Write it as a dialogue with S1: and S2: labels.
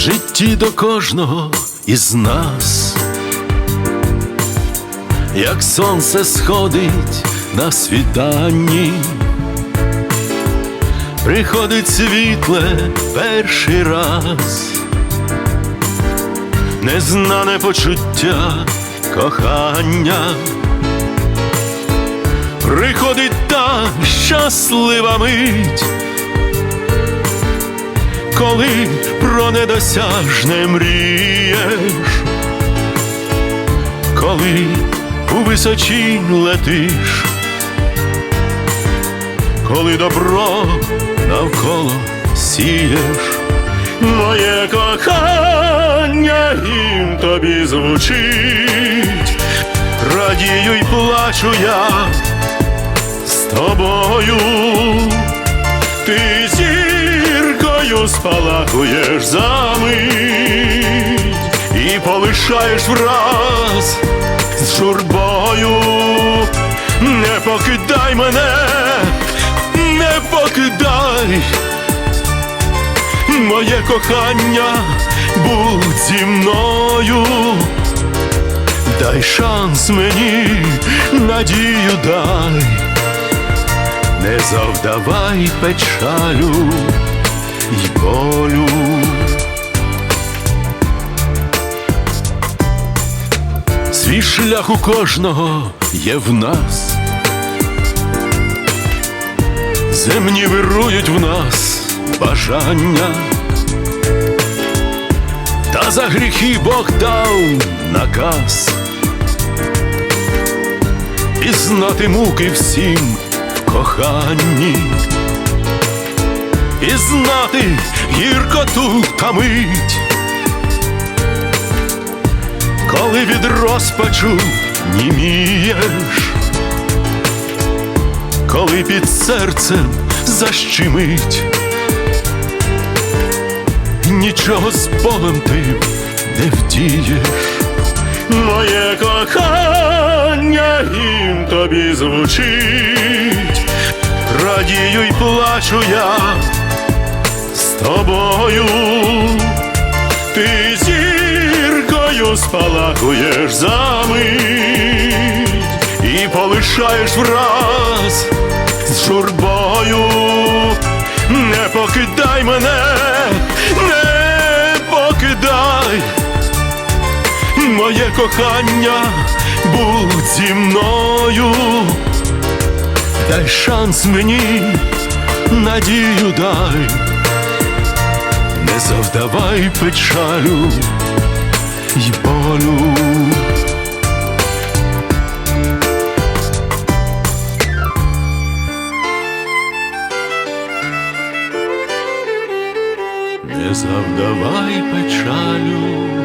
S1: житті до кожного із нас, як сонце сходить на світанні, приходить світле перший раз, незнане почуття кохання. Приходить та щаслива мить, коли про недосяжне мрієш, коли у височінь летиш, коли добро навколо сієш, моє кохання їм тобі звучить, радію й плачу я з тобою, ти спалахуєш за мить і полишаєш враз з журбою. Не покидай мене, не покидай, моє кохання, будь зі мною. Дай шанс мені, надію дай, не завдавай печалю Свій шлях у кожного є в нас, земні вирують в нас бажання, та за гріхи Бог дав наказ. І знати муки всім в коханні, і знати гіркоту та мить, коли від розпачу німієш, коли під серцем защемить, нічого з болем ти не вдієш. Моє кохання їм тобі звучить, радію й плачу я з тобою, ти зіркою спалахуєш за мить і полишаєш враз з журбою, не покидай мене, не покидай. Моє кохання, будь зі мною, дай шанс мені, надію дай, не завдавай печалю й болю. Не завдавай печалю